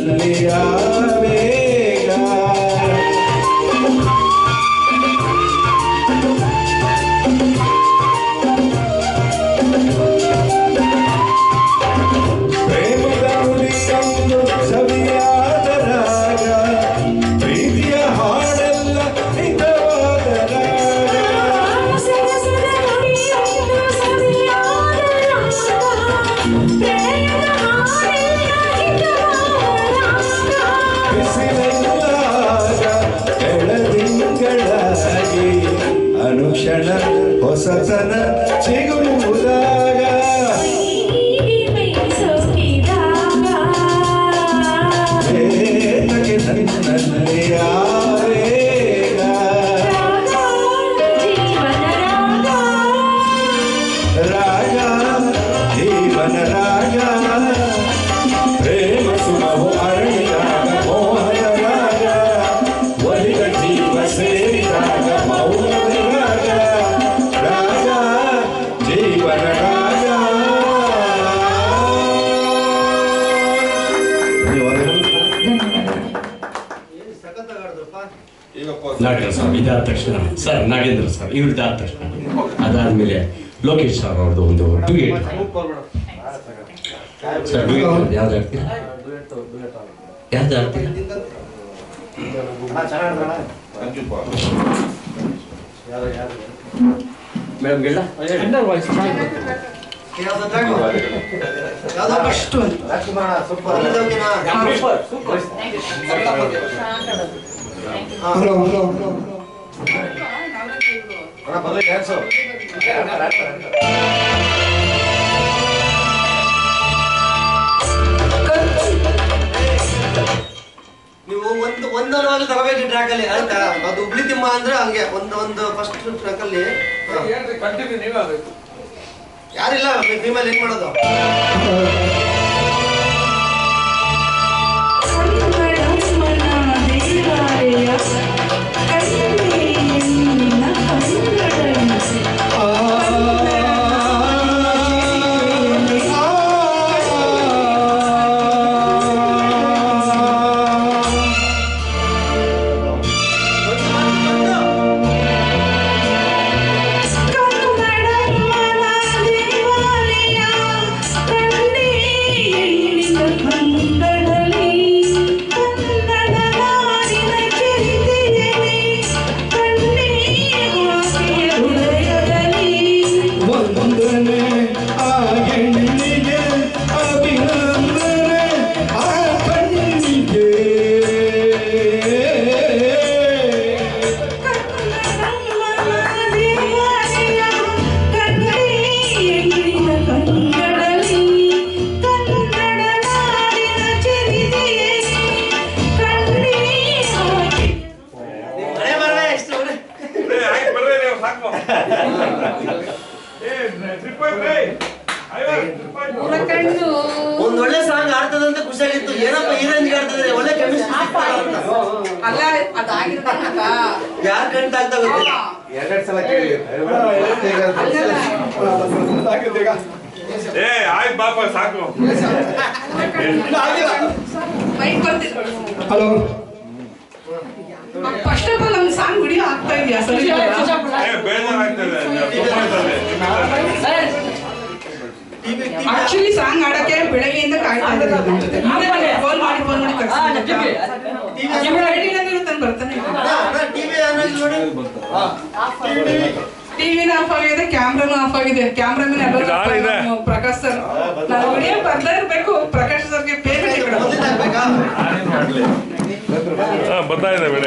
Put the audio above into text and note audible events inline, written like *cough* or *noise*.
Hallelujah. ನಾಟಕ sir ಇದಾದ ತಕ್ಷಣ. ಸರ್ ನಾಗೇಂದ್ರ ಸರ್ ಆದ ತಕ್ಷಣ. ಅದಾದ್ಮೇಲೆ ಲೋಕೇಶ್ ಸರ್ ಅವ್ರದ್ದು ಒಂದು ಡುಯೇಟ್ ಸರ್ ಡುಯೇಟ್ ಯಾವ್ದು ಆಡ್ತೀರಾ? ಯಾವ್ದು ಆಡ್ತೀರಾ? ಮೇಡಮ್ ಹೇಳ ನೀವು ಒಂದು ಒಂದೊಂದು ತಗೋಬೇಕು ಟ್ರ್ಯಾಕ್ ಅಲ್ಲಿ ಅಂತ ಅದು ಉಬ್ಳಿ ತಿಮ್ಮ ಅಂದ್ರೆ ಹಂಗೆ. ಒಂದು ಒಂದು ಫಸ್ಟ್ ಟ್ರ್ಯಾಕ್ ಅಲ್ಲಿ. ಯಾರಿಲ್ಲ? ಫೀಮೇಲ್ ಏನ್ ಮಾಡೋದು? ಒಂದ್ ಒಳ್ಳೆ ಸಾಂಗ್ ಆಡ್ತದಂತ ಖುಷಿಯಾಗಿತ್ತು. ಏನಪ್ಪ ಈ ರೇಂಜ್ ಆಡ್ತದೆ ಒಳ್ಳೆ ಕೆಮಿಸ್ಟ್ರಿ ಅಲ್ಲ ಅದಾಗಿರ್ಬೇಕಲ್ಲ *laughs* ಯಾರ್ ಕಂಟ ಅಂತ ಗೊತ್ತಿಲ್ಲ. ಎರಡೆರಡು ಸಲ ಕೇಳಿ. ಏ ಆಯ್ತು ಬಾಪ ಸಾಕು. Hello. First of all song video ಆಗ್ತಾ ಇದೆಯಾ? ಸರಿ ಏ ಬೇಜಾರಾಗ್ತದೆ. ಆಕ್ಚುಲಿ ಸಾಂಗ್ ಆಡಕ್ಕೆ ಬೆಳಗ್ಗೆಯಿಂದ ಕಾಯ್ತಾ ಇದ್ದಾರೆ. ಫೋನ್ ಮಾಡಿ ಫೋನ್ ಮಾಡಿ ಬರ್ತಾನೆ ಟಿವಿ ಅನ್ನೋದು ನೋಡಿ. ಟಿವಿನ ಆಫ್ ಆಗಿದೆ ಕ್ಯಾಮ್ರಾನು ಆಫ್ ಆಗಿದೆ. ಕ್ಯಾಮ್ರಾಮನ್ ಇದು ಆನ್ ಇದೆ. ಎಲ್ಲ ಪ್ರಕಾಶ್ ಸರ್. ನಾನು ವಿಡಿಯೋ ಬರ್ತಾ ಇರ್ಬೇಕು. ಪ್ರಕಾಶ್ ಸರ್ಗೆ ಪೇಮೆಂಟ್ ಬರ್ತಾ ಇದೆ ಬೇಡ.